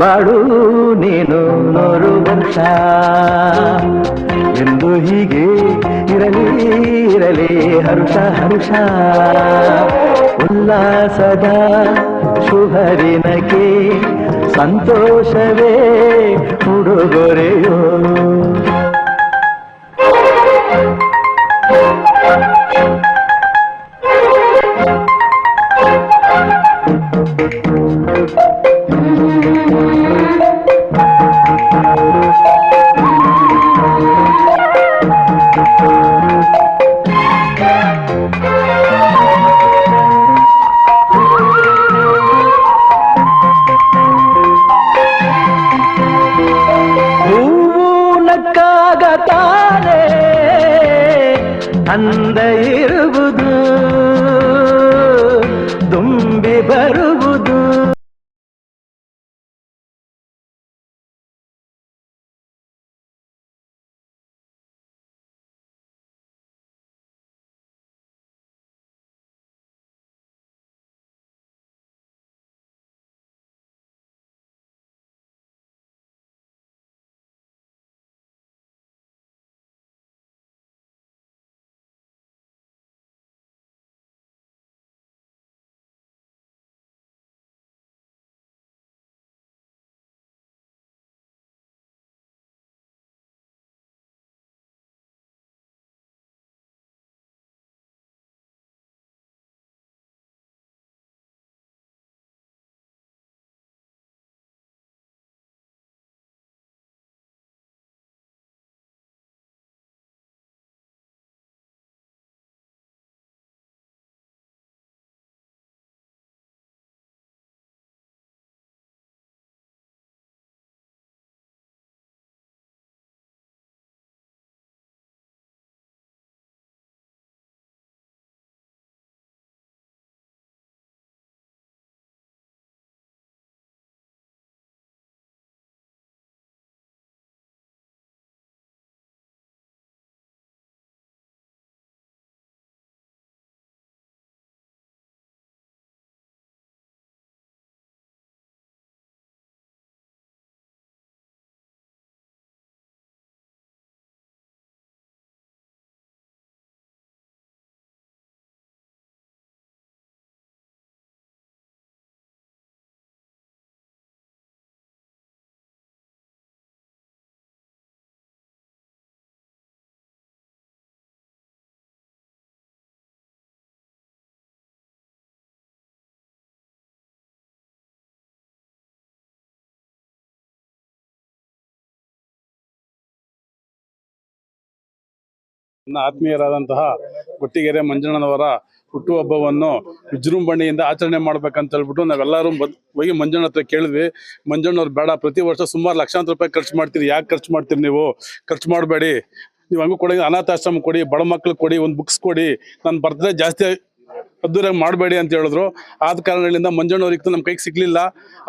ಬಾಳು ನೀನು ನೂರು ವರ್ಷ ಎಂದು ಹೀಗೆ ಇರಲಿ ಇರಲಿ ಹರ್ಷ ಹರ್ಷ. ಉಲ್ಲಾಸದ ಶುಭರಿನಕೆ ಸಂತೋಷವೇ ಉಡುಗೊರೆಯೋ. ಅಂದ ಇರುವುದು ನನ್ನ ಆತ್ಮೀಯರಾದಂತಹ ಕೊಟ್ಟಿಗೆರೆ ಮಂಜಣ್ಣನವರ ಹುಟ್ಟುಹಬ್ಬವನ್ನು ವಿಜೃಂಭಣೆಯಿಂದ ಆಚರಣೆ ಮಾಡ್ಬೇಕಂತ ಹೇಳ್ಬಿಟ್ಟು ನಾವೆಲ್ಲರೂ ಬದ್ ಹೋಗಿ ಮಂಜಣ್ಣ ಹತ್ರ ಕೇಳಿದ್ವಿ. ಮಂಜಣ್ಣವ್ರು ಬೇಡ, ಪ್ರತಿ ವರ್ಷ ಸುಮಾರು ಲಕ್ಷಾಂತರ ರೂಪಾಯಿ ಖರ್ಚು ಮಾಡ್ತೀರಿ. ಯಾಕೆ ಖರ್ಚು ಮಾಡ್ತೀರಿ ನೀವು? ಖರ್ಚು ಮಾಡಬೇಡಿ. ನೀವು ಹಂಗೂ ಕೊಡಿ, ಅನಾಥಾಶ್ರಮ ಕೊಡಿ, ಬಡ ಮಕ್ಳಿಗೆ ಕೊಡಿ, ಒಂದು ಬುಕ್ಸ್ ಕೊಡಿ. ನನ್ನ ಬರ್ತದೆ ಜಾಸ್ತಿ ಅದ್ದೂರಾಗಿ ಮಾಡಬೇಡಿ ಅಂತ ಹೇಳಿದ್ರು. ಆದ ಕಾರಣಗಳಿಂದ ಮಂಜಣ್ಣವ್ರಿಗೆ ನಮ್ಮ ಕೈಗೆ ಸಿಗ್ಲಿಲ್ಲ.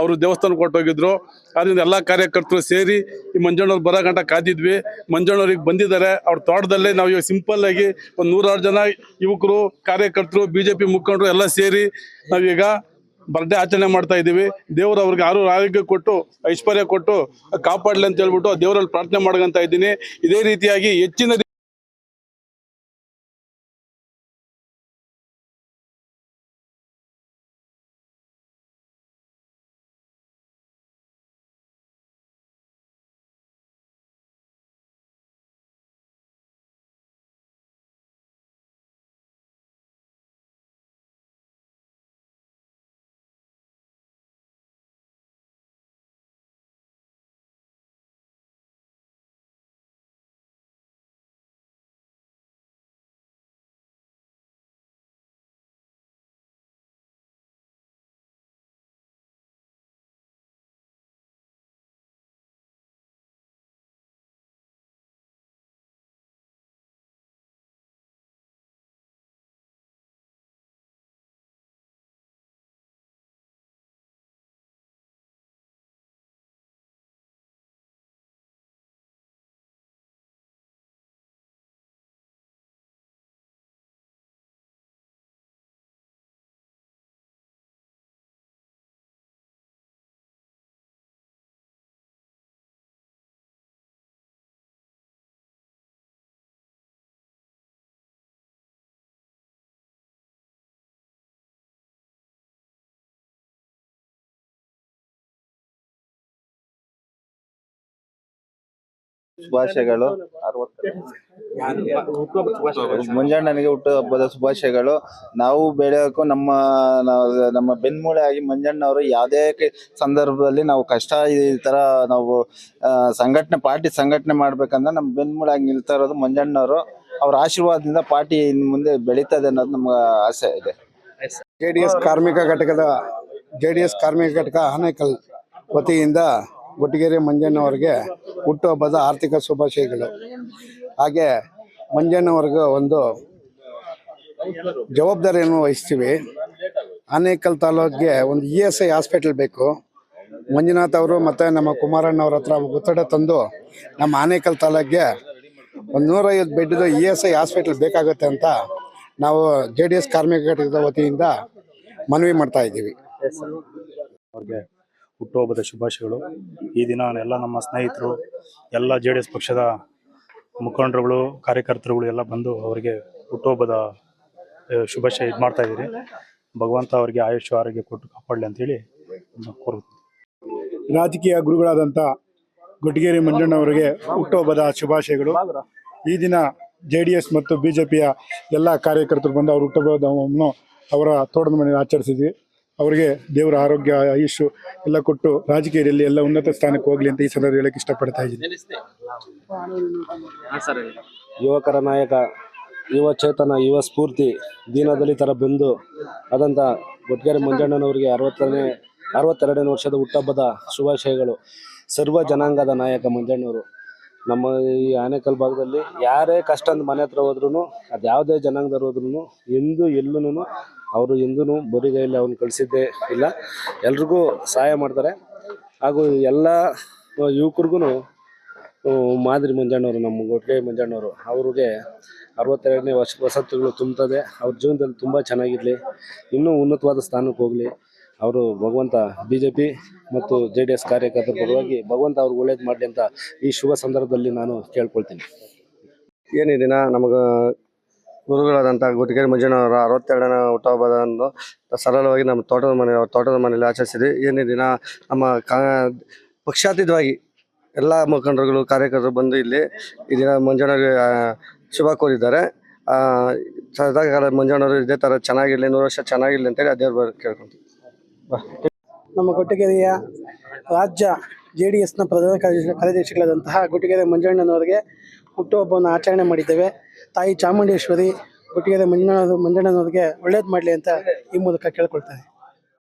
ಅವರು ದೇವಸ್ಥಾನ ಕೊಟ್ಟೋಗಿದ್ರು ಅದರಿಂದ ಎಲ್ಲ ಕಾರ್ಯಕರ್ತರು ಸೇರಿ ಈ ಮಂಜಣ್ಣವ್ರು ಬರೋ ಗಂಟ ಕಾದಿದ್ವಿ. ಮಂಜಣ್ಣವ್ರಿಗೆ ಬಂದಿದ್ದಾರೆ. ಅವ್ರ ತೋಟದಲ್ಲೇ ನಾವು ಇವಾಗ ಸಿಂಪಲ್ ಆಗಿ ಒಂದು ನೂರಾರು ಜನ ಯುವಕರು, ಕಾರ್ಯಕರ್ತರು ಬಿ ಜೆ ಪಿ ಮುಖಂಡರು ಎಲ್ಲ ಸೇರಿ ನಾವೀಗ ಬರ್ಡೇ ಆಚರಣೆ ಮಾಡ್ತಾ ಇದ್ದೀವಿ. ದೇವರು ಅವ್ರಿಗೆ ಆರು ಆರೋಗ್ಯ ಕೊಟ್ಟು, ಐಶ್ವರ್ಯ ಕೊಟ್ಟು, ಕಾಪಾಡಲಿ ಅಂತ ಹೇಳ್ಬಿಟ್ಟು ದೇವರಲ್ಲಿ ಪ್ರಾರ್ಥನೆ ಮಾಡ್ಕೊಂತ ಇದ್ದೀನಿ. ಇದೇ ರೀತಿಯಾಗಿ ಹೆಚ್ಚಿನ ಶುಭಾಶಯಗಳು. ಮಂಜಣ್ಣನಿಗೆ ಹುಟ್ಟು ಹಬ್ಬದ ಶುಭಾಶಯಗಳು. ನಾವು ಬೆಳೆಯೋಕ್ಕೂ ನಮ್ಮ ನಮ್ಮ ಬೆನ್ಮೂಳೆ ಆಗಿ ಮಂಜಣ್ಣವರು ಯಾವುದೇ ಸಂದರ್ಭದಲ್ಲಿ ನಾವು ಕಷ್ಟ ಈ ತರ ನಾವು ಸಂಘಟನೆ, ಪಾರ್ಟಿ ಸಂಘಟನೆ ಮಾಡ್ಬೇಕಂದ್ರೆ ನಮ್ಮ ಬೆನ್ಮೂಳೆ ಆಗಿ ನಿಲ್ತಾ ಇರೋದು ಮಂಜಣ್ಣವರು. ಅವ್ರ ಆಶೀರ್ವಾದದಿಂದ ಪಾರ್ಟಿ ಇನ್ ಮುಂದೆ ಬೆಳೀತದೆ ಅನ್ನೋದು ನಮ್ಗೆ ಆಸೆ ಇದೆ. ಜೆ ಡಿ ಎಸ್ ಕಾರ್ಮಿಕ ಘಟಕದ ಜೆ ಡಿ ಎಸ್ ಕಾರ್ಮಿಕ ಘಟಕ ಆನೇಕಲ್ ವತಿಯಿಂದ ಗೊಟ್ಟಿಗೆರೆ ಮಂಜಣ್ಣವರಿಗೆ ಹುಟ್ಟುಹಬ್ಬದ ಆರ್ಥಿಕ ಶುಭಾಶಯಗಳು. ಹಾಗೆ ಮಂಜಣ್ಣವ್ರಿಗೆ ಒಂದು ಜವಾಬ್ದಾರಿಯನ್ನು ವಹಿಸ್ತೀವಿ. ಆನೇಕಲ್ ತಾಲೂಕಿಗೆ ಒಂದು ಇ ಎಸ್ ಐ ಹಾಸ್ಪಿಟಲ್ ಬೇಕು. ಮಂಜುನಾಥ್ ಅವರು ಮತ್ತು ನಮ್ಮ ಕುಮಾರಣ್ಣವ್ರ ಹತ್ರ ಒತ್ತಡ ತಂದು ನಮ್ಮ ಆನೇಕಲ್ ತಾಲೂಕಿಗೆ ಒಂದು ನೂರೈವತ್ತು ಬೆಡ್ದು ಇ ಎಸ್ ಐ ಹಾಸ್ಪಿಟಲ್ ಬೇಕಾಗುತ್ತೆ ಅಂತ ನಾವು ಜೆ ಡಿ ಎಸ್ ಕಾರ್ಮಿಕ ಘಟಕದ ವತಿಯಿಂದ ಮನವಿ ಮಾಡ್ತಾ ಇದ್ದೀವಿ. ಹುಟ್ಟುಹಬ್ಬದ ಶುಭಾಶಯಗಳು. ಈ ದಿನ ಎಲ್ಲ ನಮ್ಮ ಸ್ನೇಹಿತರು, ಎಲ್ಲ ಜೆ ಡಿ ಎಸ್ ಪಕ್ಷದ ಮುಖಂಡರುಗಳು, ಕಾರ್ಯಕರ್ತರುಗಳು ಎಲ್ಲ ಬಂದು ಅವರಿಗೆ ಹುಟ್ಟುಹಬ್ಬದ ಶುಭಾಶಯ ಇದು ಮಾಡ್ತಾ ಇದ್ದೀರಿ. ಭಗವಂತ ಅವರಿಗೆ ಆಯುಷ್ಯ, ಆರೋಗ್ಯ ಕೊಟ್ಟು ಕಾಪಾಡಲಿ ಅಂತೇಳಿ ಕೋರುತ್ತೀನಿ. ರಾಜಕೀಯ ಗುರುಗಳಾದಂಥ ಗುಡ್ಗೇರಿ ಮಂಜಣ್ಣವರಿಗೆ ಹುಟ್ಟುಹಬ್ಬದ ಶುಭಾಶಯಗಳು. ಈ ದಿನ ಜೆ ಡಿ ಎಸ್ ಮತ್ತು ಬಿ ಜೆ ಪಿಯ ಎಲ್ಲ ಕಾರ್ಯಕರ್ತರು ಬಂದು ಅವ್ರ ಹುಟ್ಟುಹಬ್ಬವನ್ನು ಅವರ ತೋಟದ ಮನೆಯಲ್ಲಿ ಆಚರಿಸಿದ್ವಿ. ಅವರಿಗೆ ದೇವರ ಆರೋಗ್ಯ ಆಯುಷ್ ಎಲ್ಲ ಕೊಟ್ಟು ರಾಜಕೀಯದಲ್ಲಿ ಎಲ್ಲ ಉನ್ನತ ಸ್ಥಾನಕ್ಕೆ ಹೋಗ್ಲಿ ಅಂತ ಈ ಸಂದರ್ಭ ಹೇಳಕ್ಕೆ ಇಷ್ಟಪಡ್ತಾ ಇದ್ದೀನಿ. ಯುವಕರ ನಾಯಕ ಯುವ ಚೇತನ ಯುವ ಸ್ಫೂರ್ತಿ ದೀನದಲಿತರ ಬಂದು ಅದಂತ ಗೊಟ್ಗೆರೆ ಮಂಜಣ್ಣನವರಿಗೆ ಅರವತ್ತನೇ ಅರವತ್ತೆರಡನೇ ವರ್ಷದ ಹುಟ್ಟಹಬ್ಬದ ಶುಭಾಶಯಗಳು. ಸರ್ವ ಜನಾಂಗದ ನಾಯಕ ಮಂಜಣ್ಣವರು. ನಮ್ಮ ಈ ಆನೇಕಲ್ ಭಾಗದಲ್ಲಿ ಯಾರೇ ಕಷ್ಟ ಅಂತ ಮನೆ ಹತ್ರ ಹೋದ್ರೂ ಅದು ಯಾವುದೇ ಜನಾಂಗದವ್ರು ಹೋದ್ರೂ ಎಂದು ಎಲ್ಲೂ ಅವರು ಇಂದೂ ಬರಿಗೈಯಲ್ಲಿ ಅವನು ಕಳಿಸಿದ್ದೇ ಇಲ್ಲ. ಎಲ್ರಿಗೂ ಸಹಾಯ ಮಾಡ್ತಾರೆ. ಹಾಗೂ ಎಲ್ಲ ಯುವಕರಿಗೂ ಮಾದರಿ ಮಂಜಣ್ಣವರು, ನಮ್ಮ ಗೊಟ್ಲೆ ಮಂಜಣ್ಣವರು, ಅವ್ರಿಗೆ ಅರವತ್ತೆರಡನೇ ವರ್ಷ ವಸತಿಗಳು ತುಂಬುತ್ತದೆ ಅವ್ರ ಜೀವನದಲ್ಲಿ ತುಂಬ ಚೆನ್ನಾಗಿರಲಿ. ಇನ್ನೂ ಉನ್ನತವಾದ ಸ್ಥಾನಕ್ಕೆ ಹೋಗಲಿ. ಅವರು ಭಗವಂತ ಬಿ ಜೆ ಪಿ ಮತ್ತು ಜೆ ಡಿ ಎಸ್ ಕಾರ್ಯಕರ್ತರ ಪರವಾಗಿ ಭಗವಂತ ಅವ್ರಿಗೆ ಒಳ್ಳೇದು ಮಾಡಲಿ ಅಂತ ಈ ಶುಭ ಸಂದರ್ಭದಲ್ಲಿ ನಾನು ಕೇಳ್ಕೊಳ್ತೀನಿ. ಏನಿದಿನ, ನಮಗೆ ಗುರುಗಳಾದಂಥ ಗುಟ್ಟಿಗೆರೆ ಮಂಜುನವರ ಅರವತ್ತೆರಡನೇ ಹುಟ್ಟುಹಬ್ಬದಂದು ಸರಳವಾಗಿ ನಮ್ಮ ತೋಟದ ಮನೆ, ತೋಟದ ಮನೆಯಲ್ಲಿ ಆಚರಿಸಿದ್ವಿ. ಏನೇ ದಿನ ನಮ್ಮ ಕಾ, ಪಕ್ಷಾತೀತವಾಗಿ ಎಲ್ಲ ಮುಖಂಡರುಗಳು, ಕಾರ್ಯಕರ್ತರು ಬಂದು ಇಲ್ಲಿ ಈ ದಿನ ಮಂಜುನವರಿಗೆ ಶುಭ ಕೋರಿದ್ದಾರೆ. ಸದಾಕಾಲ ಮಂಜುನವರು ಇದೇ ಥರ ಚೆನ್ನಾಗಿರಲಿ, ನೂರು ವರ್ಷ ಚೆನ್ನಾಗಿರಲಿ ಅಂತೇಳಿ ಅದೇ ಕೇಳ್ಕೊಂತೀವಿ ನಮ್ಮ ಕೊಟ್ಟಿಗೆರೆಯ ರಾಜ್ಯ ಜೆ ಡಿ ಎಸ್ನ ಪ್ರಧಾನ ಕಾರ್ಯದರ್ಶಿ ಕಾರ್ಯದರ್ಶಿಗಳಾದಂತಹ ಗುಟ್ಟಿಗೆರೆ ಮಂಜಣ್ಣನವರಿಗೆ ಹುಟ್ಟುಹಬ್ಬವನ್ನು ಆಚರಣೆ ಮಾಡಿದ್ದೇವೆ. ತಾಯಿ ಚಾಮುಂಡೇಶ್ವರಿ ಗುಟ್ಟಿಗೆರೆ ಮಂಜಣ್ಣ ಮಂಜಣ್ಣನವರಿಗೆ ಒಳ್ಳೇದು ಮಾಡಲಿ ಅಂತ ಈ ಮೂಲಕ ಕೇಳ್ಕೊಳ್ತಾರೆ